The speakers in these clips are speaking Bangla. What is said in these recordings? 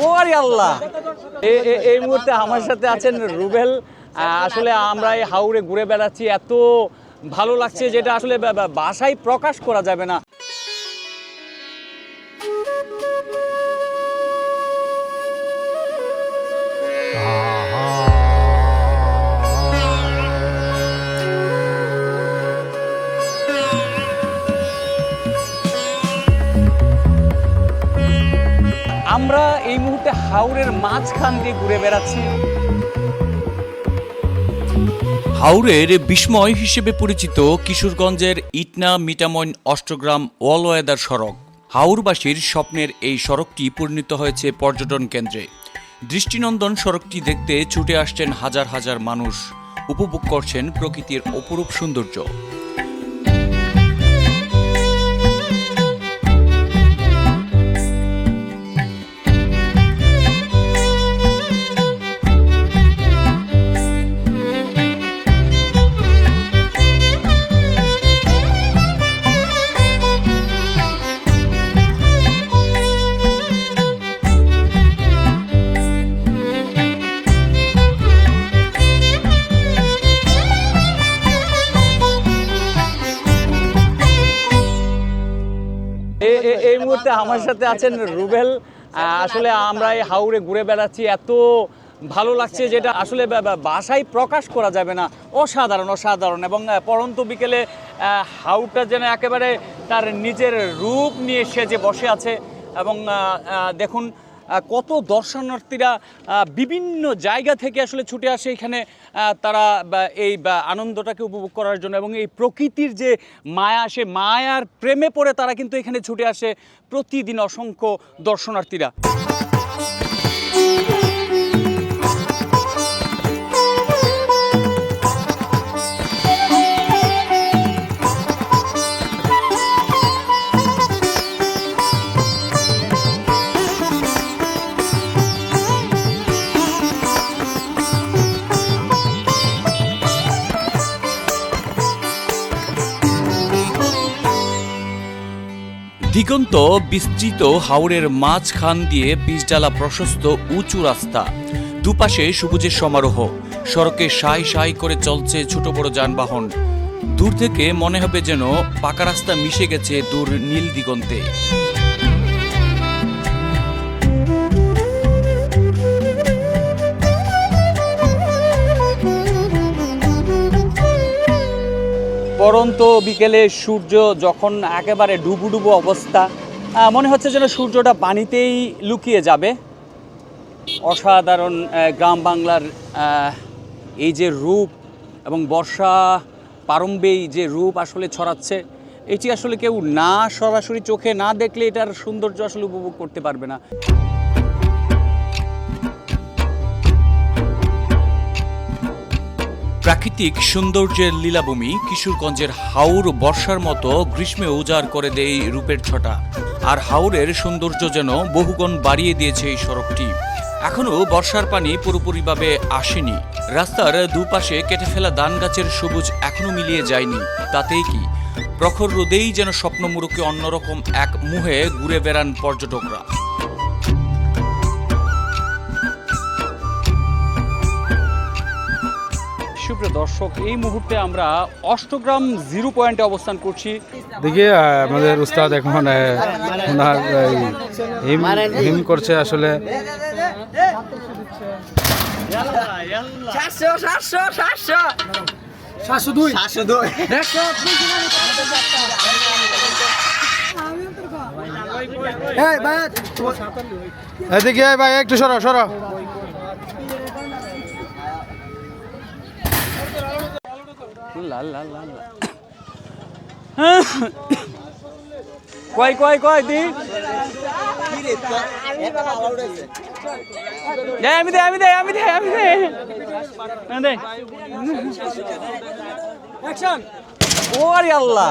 ওরে আল্লাহ। এই মুহূর্তে আমার সাথে আছেন রুবেল। আসলে আমরা এই হাওড়ে ঘুরে বেড়াচ্ছি। এত ভালো লাগছে যেটা আসলে বা- বা- প্রকাশ করা যাবে না। আমরা এই মুহূর্তে হাওড়ের মাঝখান দিয়ে ঘুরে বেড়াচ্ছি। হাওড়ের বিস্ময় হিসেবে পরিচিত কিশোরগঞ্জের ইটনা মিটামইন অষ্টগ্রাম ওয়ালওয়েদার সড়ক। হাওড়বাসীর স্বপ্নের এই সড়কটি পরিণত হয়েছে পর্যটন কেন্দ্রে। দৃষ্টিনন্দন সড়কটি দেখতে ছুটে আসছেন হাজার হাজার মানুষ। উপভোগ করছেন প্রকৃতির অপরূপ সৌন্দর্য। মুহূর্তে আমার সাথে আছেন রুবেল। আসলে আমরা এই হাওড়ে ঘুরে বেড়াচ্ছি। এত ভালো লাগছে যেটা আসলে বা- বা- প্রকাশ করা যাবে না। অসাধারণ অসাধারণ। এবং পরন্ত বিকেলে হাউটা যেন একেবারে তার নিজের রূপ নিয়ে সেজে বসে আছে। এবং দেখুন কত দর্শনার্থীরা বিভিন্ন জায়গা থেকে আসলে ছুটে আসে এখানে তারা এই আনন্দটাকে উপভোগ করার জন্য এবং এই প্রকৃতির যে মায়া আসে মায়ার প্রেমে পড়ে তারা কিন্তু এখানে ছুটে আসে প্রতিদিন অসংখ্য দর্শনার্থীরা। দিগন্ত বিস্তৃত হাওড়ের মাঝখান দিয়ে বিষডালা প্রশস্ত উঁচু রাস্তা। দুপাশে সবুজের সমারোহ। সড়কে সাই সাই করে চলছে ছোট বড় যানবাহন। দূর থেকে মনে হবে যেন পাকা রাস্তা মিশে গেছে দূর নীল দিগন্তে। পরন্ত বিকেলে সূর্য যখন একেবারে ডুবু ডুবু অবস্থা মনে হচ্ছে যেন সূর্যটা পানিতেই লুকিয়ে যাবে। অসাধারণ গ্রাম বাংলার এই যে রূপ এবং বর্ষা প্রারম্ভেই যে রূপ আসলে ছড়াচ্ছে, এটি আসলে কেউ না সরাসরি চোখে না দেখলে এটার সৌন্দর্য আসলে উপভোগ করতে পারবে না। প্রাকৃতিক সৌন্দর্যের লীলাভূমি কিশোরগঞ্জের হাওর বর্ষার মতো গ্রীষ্মে উজাড় করে দেয় রূপের ছটা। আর হাওরের সৌন্দর্য যেন বহুগুণ বাড়িয়ে দিয়েছে এই সড়কটি। এখনও বর্ষার পানি পুরোপুরিভাবে আসেনি। রাস্তার দুপাশে কেটে ফেলা ধান গাছের সবুজ এখনও মিলিয়ে যায়নি। তাতেই কি? প্রখর রোদেই যেন স্বপ্নমুরুকে অন্যরকম এক মুহে ঘুরে বেড়ান পর্যটকরা। সুপ্রিয় দর্শক, এই মুহূর্তে আমরা অষ্টগ্রাম জিরো পয়েন্টে অবস্থান করছি। দেখি আমাদের উস্তাদ এখন ওনার হিম হিম করছে আসলে। সাতশো সাতশো সাতশো দুই এদিকে ভাই, একটু সরো সরো। লা লা লা লা। কয় কয় কয় দি আমি দে আমি দে আমি দে। আমি দে। দে ওরে আল্লাহ।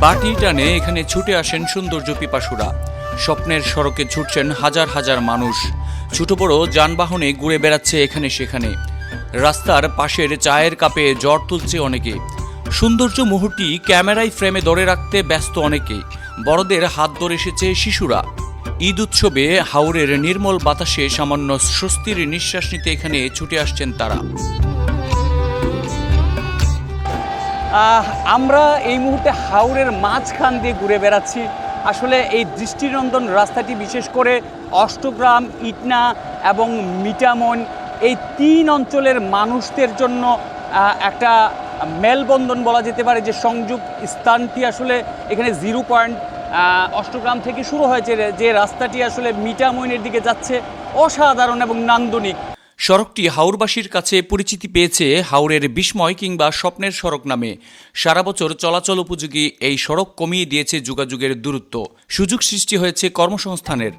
বাটি টানে এখানে ছুটে আসেন সৌন্দর্য পিপাসুরা। স্বপ্নের সড়কে ছুটছেন হাজার হাজার মানুষ। ছোট বড় যানবাহনে ঘুরে বেড়াচ্ছে এখানে সেখানে। রাস্তার পাশের চায়ের কাপে জ্বর তুলছে অনেকে। সৌন্দর্য মুহূর্তটি ক্যামেরায় ফ্রেমে ধরে রাখতে ব্যস্ত অনেকে। বড়দের হাত ধরে এসেছে শিশুরা। ঈদ উৎসবে হাওরের নির্মল বাতাসে সামান্য স্বস্তির নিঃশ্বাস নিতে এখানে ছুটে আসছেন তারা। আমরা এই মুহূর্তে হাওরের মাঝখান দিয়ে ঘুরে বেড়াচ্ছি। আসলে এই দৃষ্টিনন্দন রাস্তাটি বিশেষ করে অষ্টগ্রাম, ইটনা এবং মিটামন, এই তিন অঞ্চলের মানুষদের জন্য একটা মেলবন্ধন বলা যেতে পারে যে সংযোগ স্থানটি আসলে এখানে জিরো পয়েন্ট অষ্টগ্রাম থেকে শুরু হয়েছে। যে রাস্তাটি আসলে মিটামইনের দিকে যাচ্ছে, অসাধারণ এবং নান্দনিক। সড়কটি হাওরবাসীর কাছে পরিচিতি পেয়েছে হাওরের বিস্ময় কিংবা স্বপ্নের সড়ক নামে। সারা বছর চলাচল উপযোগী এই সড়ক কমিয়ে দিয়েছে যোগাযোগের দূরত্ব। সুযোগ সৃষ্টি হয়েছে কর্মসংস্থানের।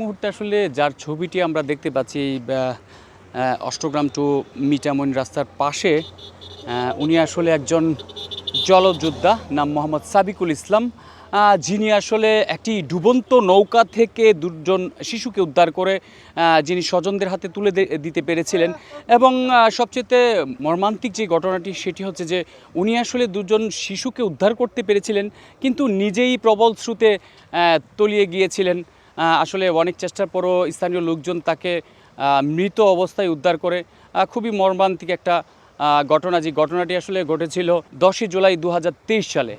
মুহূর্তে আসলে যার ছবিটি আমরা দেখতে পাচ্ছি অষ্টগ্রাম টু মিটামইন রাস্তার পাশে উনি আসলে একজন জলযোদ্ধা, নাম মোহাম্মদ সাবিকুল ইসলাম। যিনি আসলে একটি ডুবন্ত নৌকা থেকে দুজন শিশুকে উদ্ধার করে যিনি স্বজনদের হাতে তুলে দিতে পেরেছিলেন। এবং সবচেয়ে মর্মান্তিক যে ঘটনাটি, সেটি হচ্ছে যে উনি আসলে দুজন শিশুকে উদ্ধার করতে পেরেছিলেন, কিন্তু নিজেই প্রবল স্রোতে তলিয়ে গিয়েছিলেন। আসলে অনেক চেষ্টার পরও স্থানীয় লোকজন তাকে মৃত অবস্থায় উদ্ধার করে খুবই মর্মান্তিক একটা ঘটনা। যে ঘটনাটি আসলে ঘটেছিল দশই জুলাই দু হাজার তেইশ সালে।